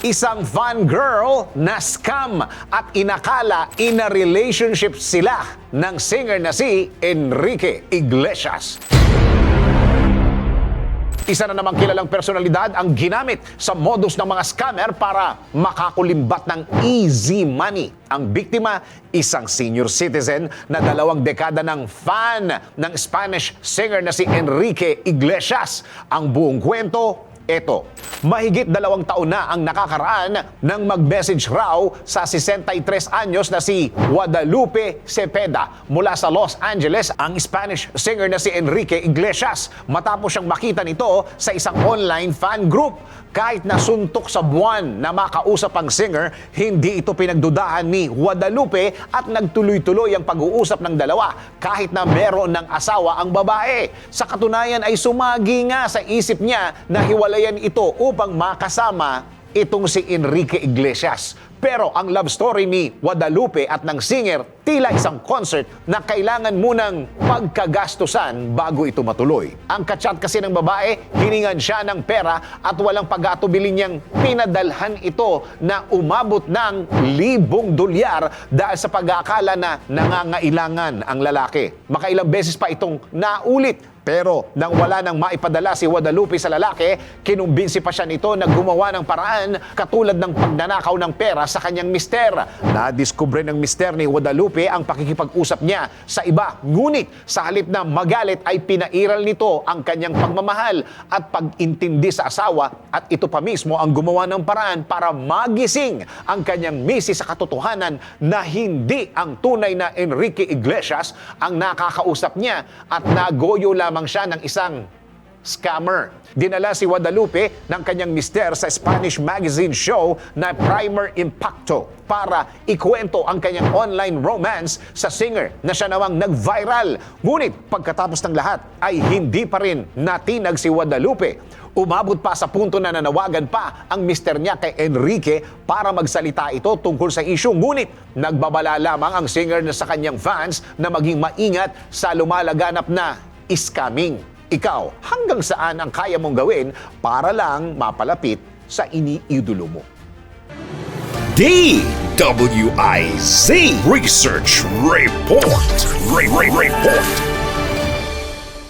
Isang fan girl na scam at inakala in a relationship sila ng singer na si Enrique Iglesias. Isa na namang kilalang personalidad ang ginamit sa modus ng mga scammer para makakulimbat ng easy money. Ang biktima, isang senior citizen na dalawang dekada ng fan ng Spanish singer na si Enrique Iglesias. Ang buong kwento, eto, mahigit dalawang taon na ang nakakaraan nang mag-message raw sa 63 anyos na si Guadalupe Cepeda mula sa Los Angeles ang Spanish singer na si Enrique Iglesias matapos siyang makita nito sa isang online fan group. Kahit nasuntok sa buwan na makausap ang singer, hindi ito pinagdudahan ni Guadalupe at nagtuloy-tuloy ang pag-uusap ng dalawa kahit na meron ng asawa ang babae. Sa katunayan ay sumagi nga sa isip niya na hiwalayan ito upang makasama itong si Enrique Iglesias. Pero ang love story ni Guadalupe at ng singer tila isang concert na kailangan munang pagkagastusan bago ito matuloy. Ang kachat kasi ng babae, hiningan siya ng pera at walang pag-atubili niyang pinadalhan ito na umabot ng libong dolyar dahil sa pag-aakala na nangangailangan ang lalaki. Makailang beses pa itong naulit pero nang wala nang maipadala si Guadalupe sa lalaki, kinumbinsi pa siya nito na gumawa ng paraan katulad ng pagnanakaw ng pera sa kanyang mister. Nadiskubre ng mister ni Guadalupe ang pakikipag-usap niya sa iba. Ngunit sa halip na magalit ay pinairal nito ang kanyang pagmamahal at pag-intindi sa asawa at ito pa mismo ang gumawa ng paraan para magising ang kanyang misi sa katotohanan na hindi ang tunay na Enrique Iglesias ang nakakausap niya at nagoyo lamang siya ng isang scammer. Dinala si Guadalupe ng kanyang mister sa Spanish magazine show na Primer Impacto para ikwento ang kanyang online romance sa singer na siya namang nag-viral. Ngunit pagkatapos ng lahat ay hindi pa rin natinag si Guadalupe. Umabot pa sa punto na nanawagan pa ang mister niya kay Enrique para magsalita ito tungkol sa issue. Ngunit nagbabala lamang ang singer na sa kanyang fans na maging maingat sa lumalaganap na scamming. Ikaw, hanggang saan ang kaya mong gawin para lang mapalapit sa iniidolo mo? DWIZ Research Report. Re- Re- Report.